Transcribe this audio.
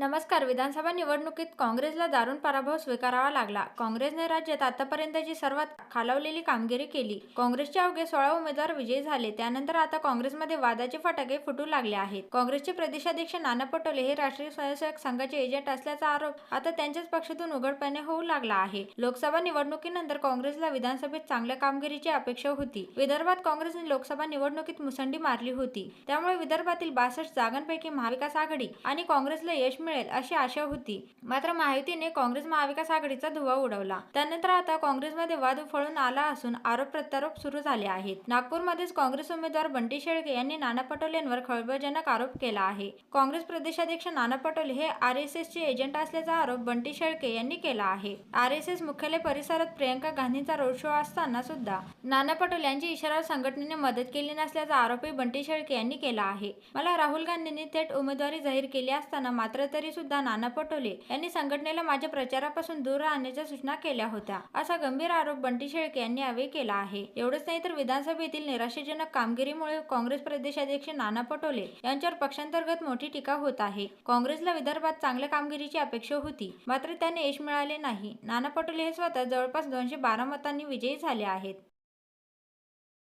नमस्कार विधानसभा निवडणुकीत काँग्रेसला दारुण पराभव स्वीकारावा लागला. काँग्रेसने राज्यात आतापर्यंतची सर्वात खालावलेली कामगिरी केली काँग्रेसचे अवघे सोळा उमेदवार विजयी झाले त्यानंतर आता काँग्रेसमध्ये वादाचे फटाके फुटू लागले आहेत. काँग्रेसचे प्रदेशाध्यक्ष नाना पटोले हे राष्ट्रीय स्वयंसेवक संघाचे एजंट असल्याचा आरोप आता त्यांच्याच पक्षातून उघडपणे होऊ लागला आहे. लोकसभा निवडणुकीनंतर काँग्रेसला विधानसभेत चांगल्या कामगिरीची अपेक्षा होती. विदर्भात काँग्रेसने लोकसभा निवडणुकीत मुसंडी मारली होती. त्यामुळे विदर्भातील बासष्ट जागांपैकी महाविकास आघाडी आणि काँग्रेसला यश मिळ अशी आशा होती. मात्र माहितीने काँग्रेस महाविकास आघाडीचा धुवा उडवला. त्यानंतर आता काँग्रेसमध्ये वाद उफळून आला असून आरोप प्रत्यारोप सुरू झाले आहेत. नागपूरमध्येच काँग्रेस उमेदवार बंटी शेळके यांनी नाना पटोलेंवर खळबळजनक आरोप केला आहे. काँग्रेस प्रदेशाध्यक्ष नाना पटोले हे आर एस चे एजंट असल्याचा आरोप बंटी शेळके यांनी केला आहे. आर एस एस मुख्यालय परिसरात प्रियंका गांधींचा रोड शो असताना सुद्धा नाना पटोले यांची इशारा संघटनेने मदत केली नसल्याचा आरोपही बंटी शेळके यांनी केला आहे. मला राहुल गांधींनी थेट उमेदवारी जाहीर केली असताना मात्र ते सुद्धा नाना पटोले यांनी संघटनेला माझ्या प्रचारापासून दूर राहण्याच्या सूचना केल्या होत्या. असा गंभीर आरोप बंटी शेळके यांनी यावेळी केला आहे. एवढंच नाही तर विधानसभेतील निराशाजनक कामगिरीमुळे काँग्रेस प्रदेशाध्यक्ष नाना पटोले यांच्यावर पक्षांतर्गत मोठी टीका होत आहे. काँग्रेसला विदर्भात चांगल्या कामगिरीची अपेक्षा होती. मात्र त्यांना यश मिळाले नाही. नाना पटोले हे स्वतः जवळपास दोनशे बारा मतांनी विजयी झाले आहेत.